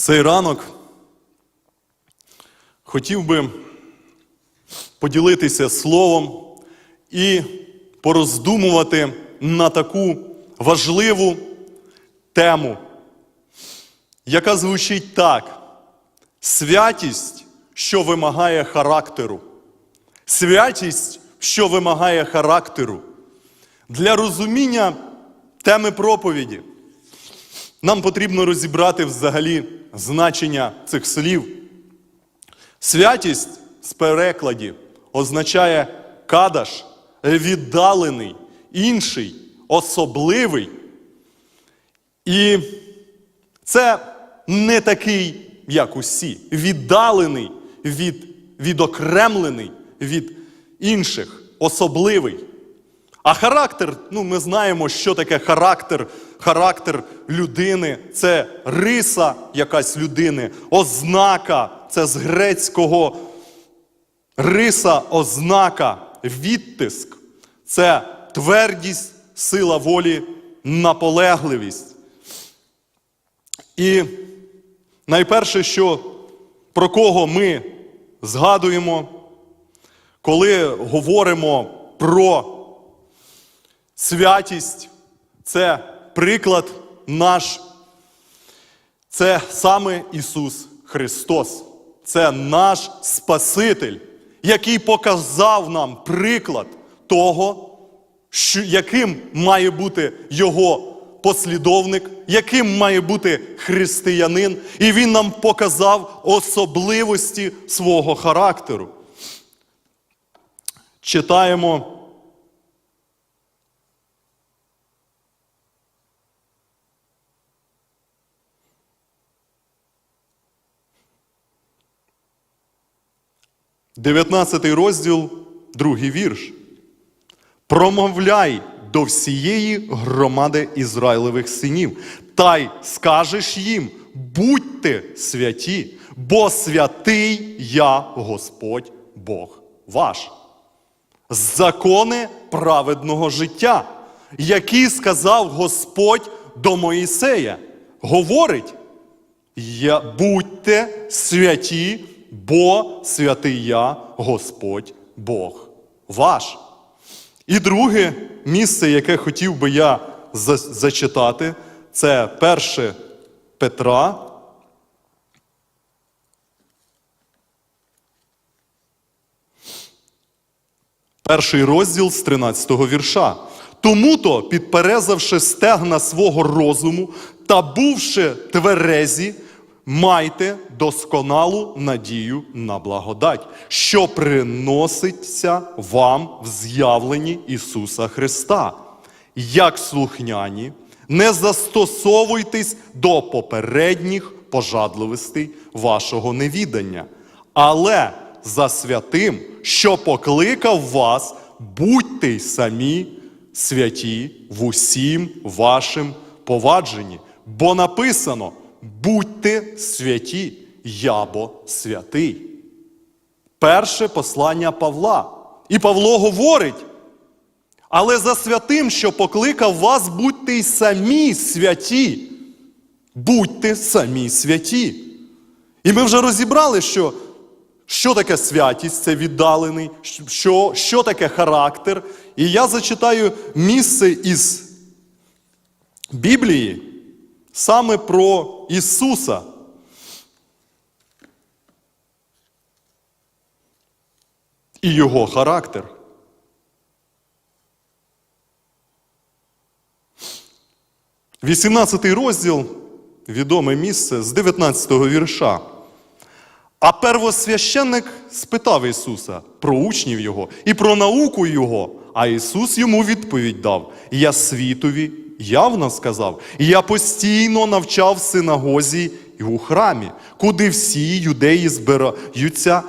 цей ранок хотів би поділитися словом і пороздумувати на таку важливу тему, яка звучить так: святість, що вимагає характеру. Святість, що вимагає характеру. Для розуміння теми проповіді нам потрібно розібрати взагалі значення цих слів. Святість з перекладі означає кадаш, віддалений, інший, особливий. І це не такий, як усі, віддалений, від, відокремлений від інших, особливий. А характер, ну ми знаємо, що таке характер. Характер людини це риса якась людини, ознака, це з грецького риса, ознака, відтиск. Це твердість, сила волі, наполегливість. І найперше, що про кого ми згадуємо, коли говоримо про святість, це приклад наш, це саме Ісус Христос. Це наш Спаситель, який показав нам приклад того, що, яким має бути Його послідовник, яким має бути християнин, і Він нам показав особливості свого характеру. Читаємо. Дев'ятнадцятий розділ, другий вірш. Промовляй до всієї громади Ізраїлевих синів, та й скажеш їм: будьте святі, бо святий я Господь Бог ваш. Закони праведного життя, які сказав Господь до Моїсея, говорить: будьте святі, бо святий я Господь Бог ваш. І друге місце, яке хотів би я за- зачитати, це 1 Петра. Перший розділ з 13 вірша. Тому-то, підперезавши стегна свого розуму та бувши тверезі, майте досконалу надію на благодать, що приноситься вам в з'явленні Ісуса Христа. Як слухняні, не застосовуйтесь до попередніх пожадливостей вашого невідання, але за святим, що покликав вас, будьте й самі святі в усім вашим повадженні. Бо написано: будьте святі, я бо святий. Перше послання Павла. І Павло говорить, але за святим, що покликав вас, будьте й самі святі. Будьте самі святі. І ми вже розібрали, що, що таке святість, це віддалений, що, що таке характер. І я зачитаю місце із Біблії саме про Ісуса. І його характер. Вісімнадцятий розділ, відоме місце з 19-го вірша. А первосвященник спитав Ісуса про учнів Його і про науку Його. А Ісус йому відповідь дав: Я світові явно сказав, я постійно навчав в синагозі і у храмі, куди всі юдеї збираються,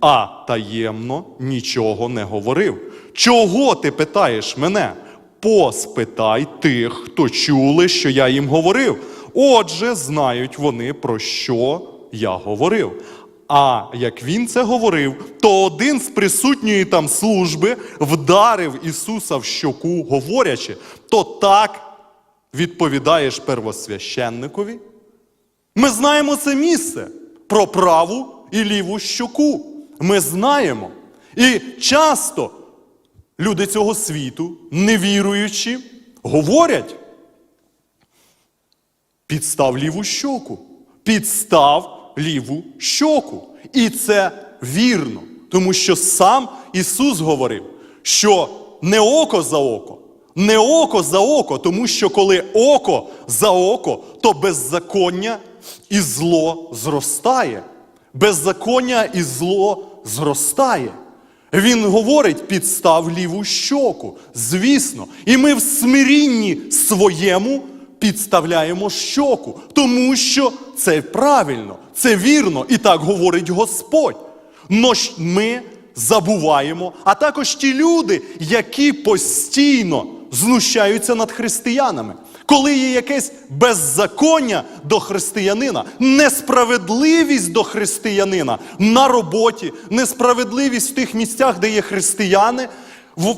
а таємно нічого не говорив. Чого ти питаєш мене? Поспитай тих, хто чули, що я їм говорив. Отже, знають вони, про що я говорив. А як він це говорив, то один з присутньої там служби вдарив Ісуса в щоку, говорячи, то так відповідаєш первосвященникові? Ми знаємо це місце про праву і ліву щоку. Ми знаємо. І часто люди цього світу, невіруючі, говорять: підстав ліву щоку, підстав ліву щоку. І це вірно, тому що сам Ісус говорив, що не око за око, не око за око, тому що коли око за око, то беззаконня і зло зростає. Беззаконня і зло зростає. Він говорить, підстав ліву щоку. Звісно. І ми в смирінні своєму підставляємо щоку, тому що це правильно, це вірно, і так говорить Господь. Но ми забуваємо, а також ті люди, які постійно знущаються над християнами. Коли є якесь беззаконня до християнина, несправедливість до християнина на роботі, несправедливість в тих місцях, де є християни,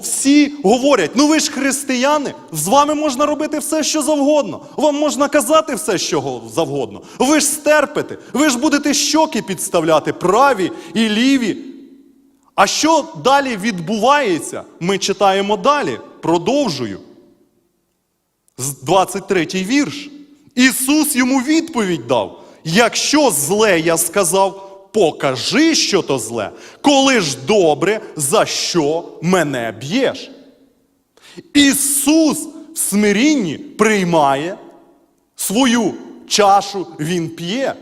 всі говорять: ну ви ж християни, з вами можна робити все, що завгодно. Вам можна казати все, що завгодно. Ви ж стерпите, ви ж будете щоки підставляти, праві і ліві. А що далі відбувається? Ми читаємо далі. Продовжую. З 23 вірш. Ісус йому відповідь дав: якщо зле я сказав, покажи, що то зле, коли ж добре, за що мене б'єш? Ісус в смирінні приймає свою чашу, Він п'є,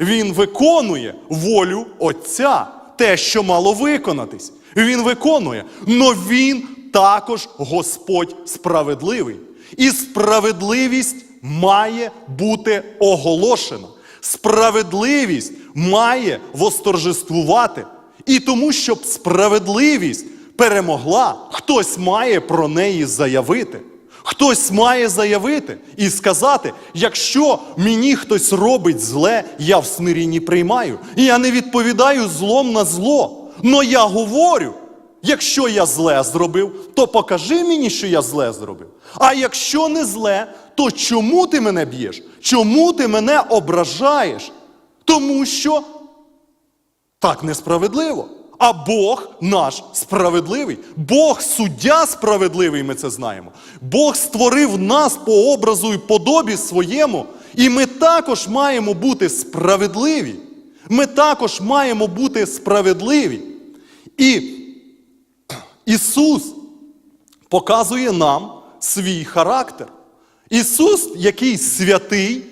Він виконує волю Отця, те, що мало виконатись. Він виконує, но Він також Господь справедливий. І справедливість має бути оголошена. Справедливість має восторжествувати. І тому, щоб справедливість перемогла, хтось має про неї заявити. Хтось має заявити і сказати: якщо мені хтось робить зле, я в смирінні приймаю. І я не відповідаю злом на зло. Но я говорю, якщо я зле зробив, то покажи мені, що я зле зробив. А якщо не зле, то чому ти мене б'єш? Чому ти мене ображаєш? Тому що так несправедливо. А Бог наш справедливий. Бог суддя справедливий, ми це знаємо. Бог створив нас по образу і подобі своєму, і ми також маємо бути справедливі. Ми також маємо бути справедливі. І Ісус показує нам свій характер. Ісус, який святий,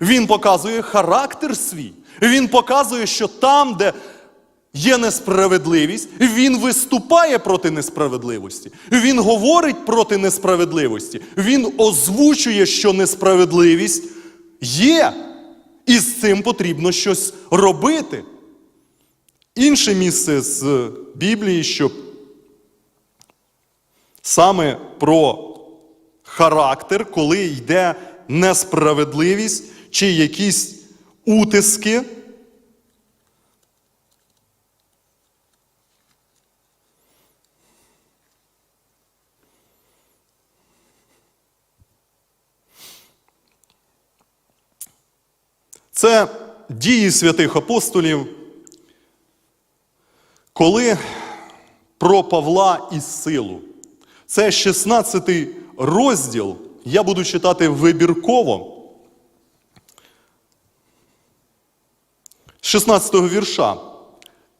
Він показує характер свій. Він показує, що там, де є несправедливість, Він виступає проти несправедливості. Він говорить проти несправедливості. Він озвучує, що несправедливість є. І з цим потрібно щось робити. Інше місце з Біблії, що саме про характер, коли йде несправедливість чи якісь утиски. Це дії святих апостолів, коли про Павла і силу. Це 16 розділ. Я буду читати вибірково. З 16 вірша.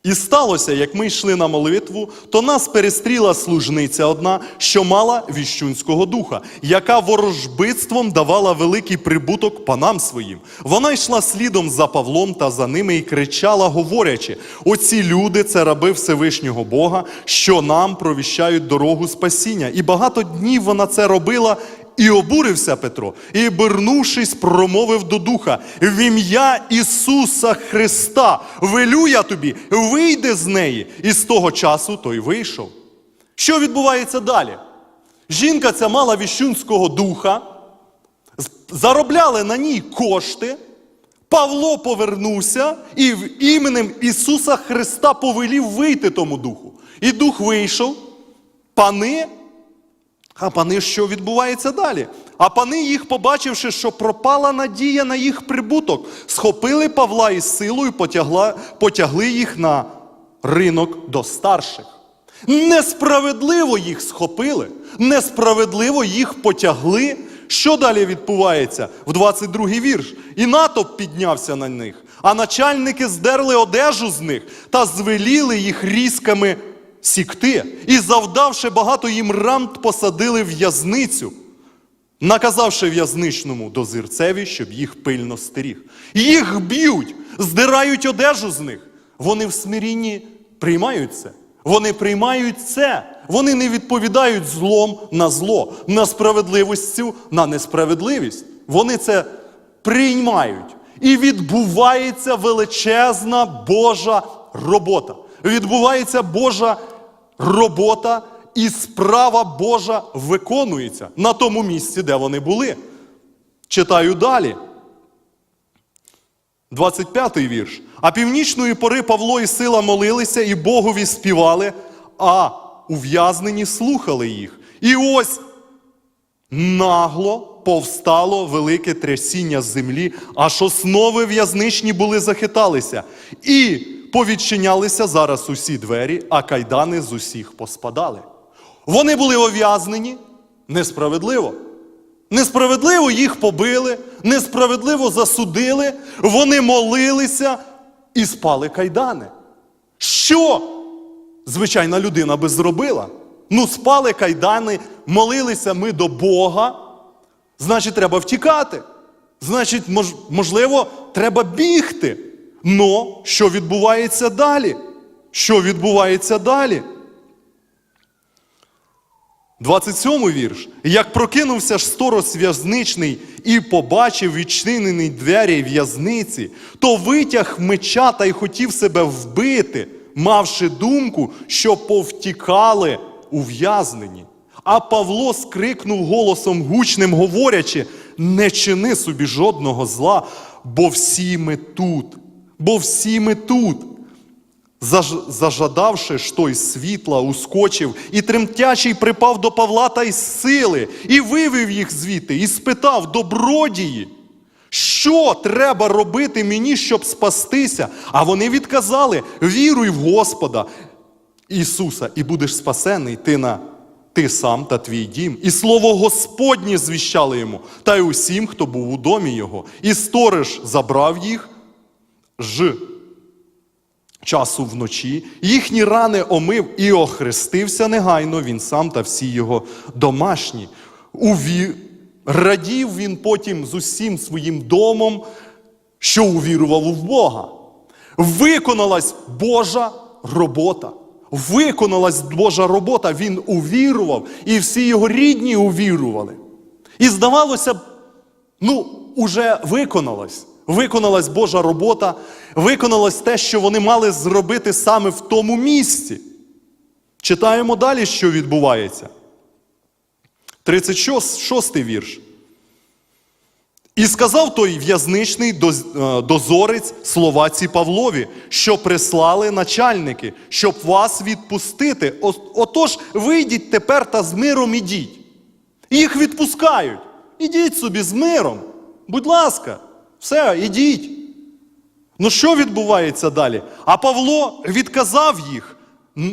І сталося, як ми йшли на молитву, то нас перестріла служниця одна, що мала віщунського духа, яка ворожбитством давала великий прибуток панам своїм. Вона йшла слідом за Павлом та за ними і кричала, говорячи: оці люди це раби Всевишнього Бога, що нам провіщають дорогу спасіння. І багато днів вона це робила. І обурився Петро, і, обернувшись, промовив до духа: в ім'я Ісуса Христа, велю я тобі, вийди з неї. І з того часу той вийшов. Що відбувається далі? Жінка ця мала віщунського духа, заробляли на ній кошти. Павло повернувся і в іменем Ісуса Христа повелів вийти тому духу. І дух вийшов, пани а пани, що відбувається далі? А пани їх, побачивши, що пропала надія на їх прибуток, схопили Павла із силою, потягла, потягли їх на ринок до старших. Несправедливо їх схопили, несправедливо їх потягли. Що далі відбувається? В 22-й вірш. І натовп піднявся на них, а начальники здерли одежу з них та звеліли їх різками сікти, і, завдавши багато їм рамт, посадили в в'язницю, наказавши в'язничному дозирцеві, щоб їх пильно стеріг. Їх б'ють, здирають одежу з них. Вони в смирінні приймають це. Вони приймають це. Вони не відповідають злом на зло, на справедливістю на несправедливість. Вони це приймають. І відбувається величезна Божа робота. Відбувається Божа робота, і справа Божа виконується на тому місці, де вони були. Читаю далі. 25-й вірш. А північної пори Павло і сила молилися і Богові співали, а ув'язнені слухали їх. І ось нагло повстало велике трясіння землі, аж основи в'язничні були захиталися. І повідчинялися зараз усі двері, а кайдани з усіх поспадали. Вони були ув'язнені несправедливо. Несправедливо їх побили, несправедливо засудили, вони молилися і спали кайдани. Що звичайна людина би зробила? Ну, спали кайдани, молилися ми до Бога. Значить, треба втікати. Значить, мож- можливо, треба бігти. Но що відбувається далі? Що відбувається далі? 27 вірш. Як прокинувся ж сторос в'язничний і побачив відчинені двері в'язниці, то витяг меча та й хотів себе вбити, мавши думку, що повтікали ув'язнені. А Павло скрикнув голосом гучним, говорячи: не чини собі жодного зла, бо всі ми тут, бо всі ми тут. Зажадавши ж той світла, ускочив, і тремтячий припав до Павла та й сили, і вивів їх звідти, і спитав добродії, що треба робити мені, щоб спастися? А вони відказали: віруй в Господа Ісуса, і будеш спасений ти на ти сам та твій дім. І слово Господнє звіщали йому, та й усім, хто був у домі його. І сторож забрав їх ж часу вночі, їхні рани омив і охрестився негайно він сам та всі його домашні. Уві... Радів він потім з усім своїм домом, що увірував в Бога. Виконалась Божа робота. Виконалась Божа робота, він увірував, і всі його рідні увірували. І здавалося ну, уже виконалось. Виконалась Божа робота, виконалось те, що вони мали зробити саме в тому місці. Читаємо далі, що відбувається. 36 вірш. І сказав той в'язничний е, дозорець словаці Павлові, що прислали начальники, щоб вас відпустити. Отож, вийдіть тепер та з миром ідіть. Їх відпускають. Ідіть собі з миром. Будь ласка, все, ідіть. Ну що відбувається далі? А Павло відказав їх,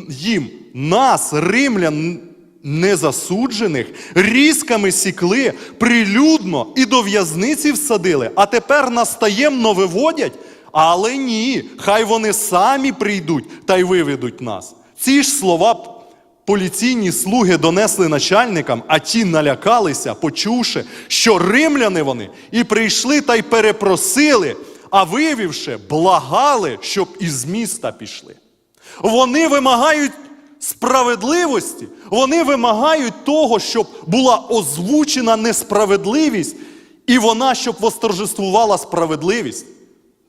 їм, нас, римлян незасуджених, різками сікли, прилюдно і до в'язниці всадили, а тепер нас таємно виводять. Але ні, хай вони самі прийдуть та й виведуть нас. Ці ж слова поліційні слуги донесли начальникам, а ті налякалися, почувши, що римляни вони, і прийшли та й перепросили, а виявивши, благали, щоб із міста пішли. Вони вимагають справедливості, вони вимагають того, щоб була озвучена несправедливість, і вона, щоб восторжествувала справедливість.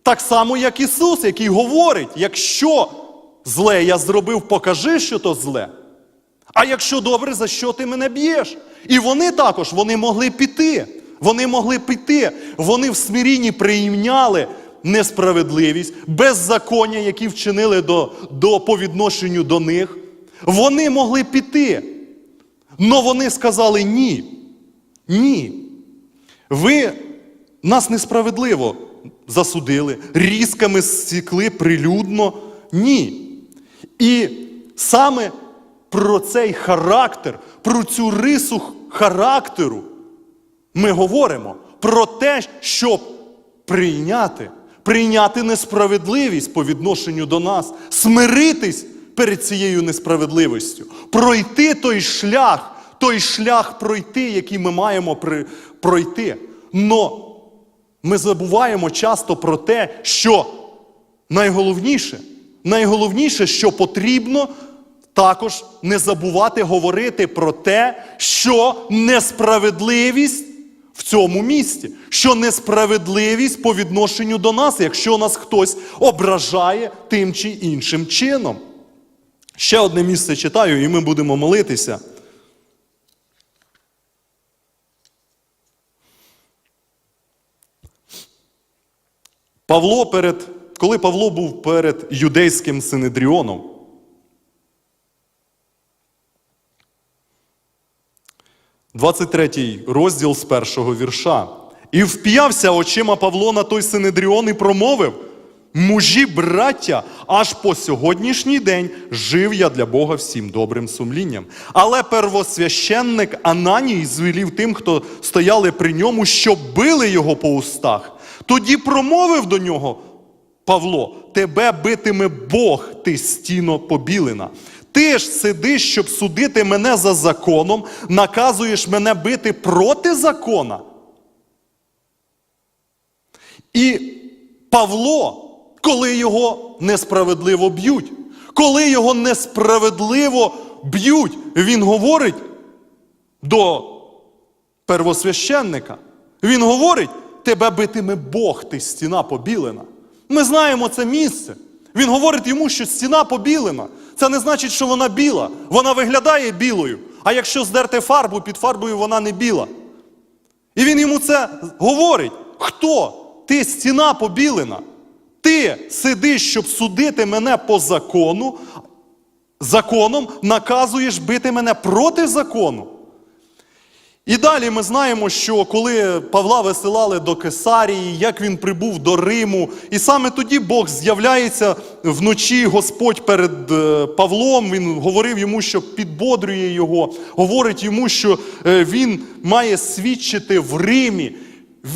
Так само, як Ісус, який говорить: якщо зле я зробив, покажи, що то зле. А якщо добре, за що ти мене б'єш? І вони також вони могли піти. Вони могли піти. Вони в смирінні прийняли несправедливість, беззаконня, які вчинили до, до, по відношенню до них. Вони могли піти. Но вони сказали ні. Ні. Ви нас несправедливо засудили, різками зсікли прилюдно. Ні. І саме про цей характер, про цю рису характеру ми говоримо про те, щоб прийняти, прийняти несправедливість по відношенню до нас, смиритись перед цією несправедливістю, пройти той шлях, той шлях пройти, який ми маємо пройти. Но ми забуваємо часто про те, що найголовніше, найголовніше, що потрібно також не забувати говорити про те, що несправедливість в цьому місті, що несправедливість по відношенню до нас, якщо нас хтось ображає тим чи іншим чином. Ще одне місце читаю, і ми будемо молитися. Павло перед, коли Павло був перед юдейським синедріоном, – 23 розділ з першого вірша. І вп'явся очима Павло на той синедріон і промовив: Мужі, браття, аж по сьогоднішній день жив я для Бога всім добрим сумлінням. Але первосвященник Ананій звелів тим, хто стояли при ньому, щоб били його по устах. Тоді промовив до нього Павло: Тебе битиме Бог, ти стіно побілена. Ти ж сидиш, щоб судити мене за законом, наказуєш мене бити проти закона. І Павло, коли його несправедливо б'ють, коли його несправедливо б'ють, він говорить до первосвященника. Він говорить, тебе битиме Бог, ти стіна побілена. Ми знаємо це місце. Він говорить йому, що стіна побілена. Це не значить, що вона біла. Вона виглядає білою. А якщо здерти фарбу, під фарбою вона не біла. І він йому це говорить. Хто? Ти стіна побілена. Ти сидиш, щоб судити мене по закону, законом наказуєш бити мене проти закону. І далі ми знаємо, що коли Павла висилали до Кесарії, як він прибув до Риму, і саме тоді Бог з'являється вночі Господь перед е, Павлом. Він говорив йому, що підбодрює його, говорить йому, що е, він має свідчити в Римі.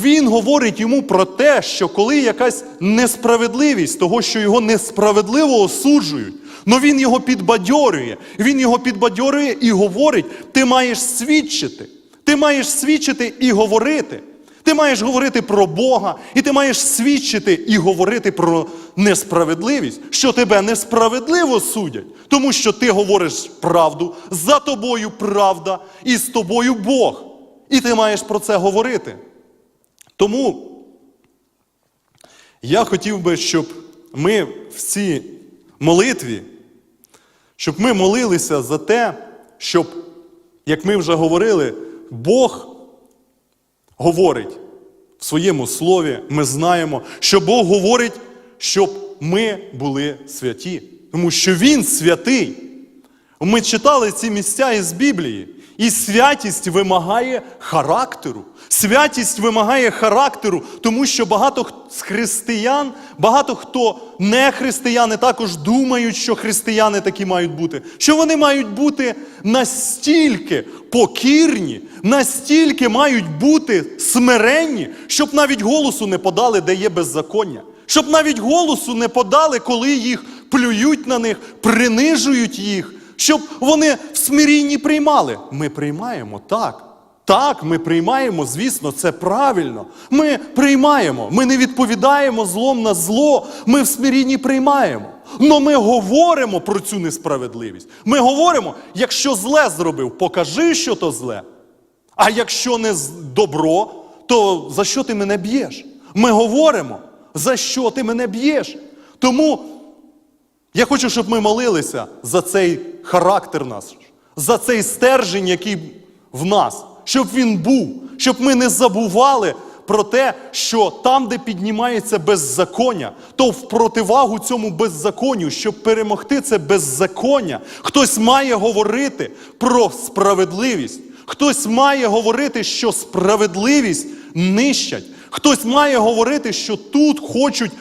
Він говорить йому про те, що коли якась несправедливість того, що його несправедливо осуджують, но він його підбадьорює. Він його підбадьорює і говорить: ти маєш свідчити. Ти маєш свідчити і говорити. Ти маєш говорити про Бога, і ти маєш свідчити і говорити про несправедливість, що тебе несправедливо судять, тому що ти говориш правду, за тобою правда, і з тобою Бог. І ти маєш про це говорити. Тому я хотів би, щоб ми в цій молитві, щоб ми молилися за те, щоб, як ми вже говорили, Бог говорить в своєму слові, ми знаємо, що Бог говорить, щоб ми були святі. Тому що Він святий. Ми читали ці місця із Біблії. І святість вимагає характеру. Святість вимагає характеру, тому що багато з християн, багато хто не християни також думають, що християни такі мають бути. Що вони мають бути настільки покірні, настільки мають бути смиренні, щоб навіть голосу не подали, де є беззаконня. Щоб навіть голосу не подали, коли їх плюють на них, принижують їх щоб вони в смирінні приймали. Ми приймаємо так. Так, ми приймаємо, звісно, це правильно. Ми приймаємо, ми не відповідаємо злом на зло, ми в смирінні приймаємо. Но ми говоримо про цю несправедливість. Ми говоримо, якщо зле зробив, покажи, що то зле. А якщо не добро, то за що ти мене б'єш? Ми говоримо, за що ти мене б'єш. Тому я хочу, щоб ми молилися за цей характер наш, за цей стержень, який в нас, щоб він був, щоб ми не забували про те, що там, де піднімається беззаконня, то в противагу цьому беззаконню, щоб перемогти це беззаконня, хтось має говорити про справедливість. Хтось має говорити, що справедливість нищать. Хтось має говорити, що тут хочуть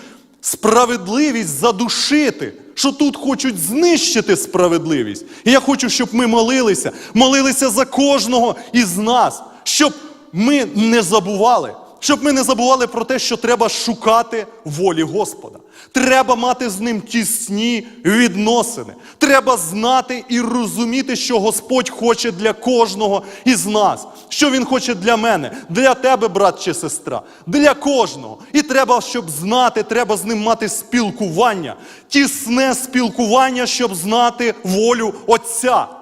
справедливість задушити, що тут хочуть знищити справедливість. І я хочу, щоб ми молилися, молилися за кожного із нас, щоб ми не забували, щоб ми не забували про те, що треба шукати волі Господа. Треба мати з ним тісні відносини. Треба знати і розуміти, що Господь хоче для кожного із нас, що Він хоче для мене, для тебе, брат чи сестра, для кожного. І треба, щоб знати, треба з ним мати спілкування, тісне спілкування, щоб знати волю Отця.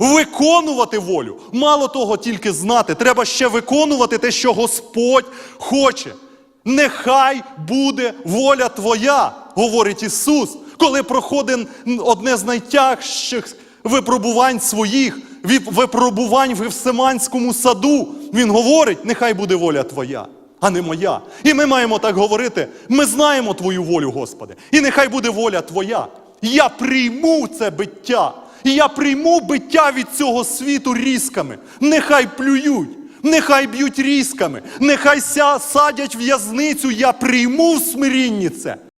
Виконувати волю. Мало того, тільки знати, треба ще виконувати те, що Господь хоче. Нехай буде воля Твоя, говорить Ісус, коли проходить одне з найтяжчих випробувань своїх, випробувань в Гефсиманському саду. Він говорить, нехай буде воля Твоя, а не моя. І ми маємо так говорити. Ми знаємо Твою волю, Господи, і нехай буде воля Твоя. Я прийму це биття. І я прийму биття від цього світу різками. Нехай плюють, нехай б'ють різками, нехай ся- садять в'язницю. Я прийму в смирінні це.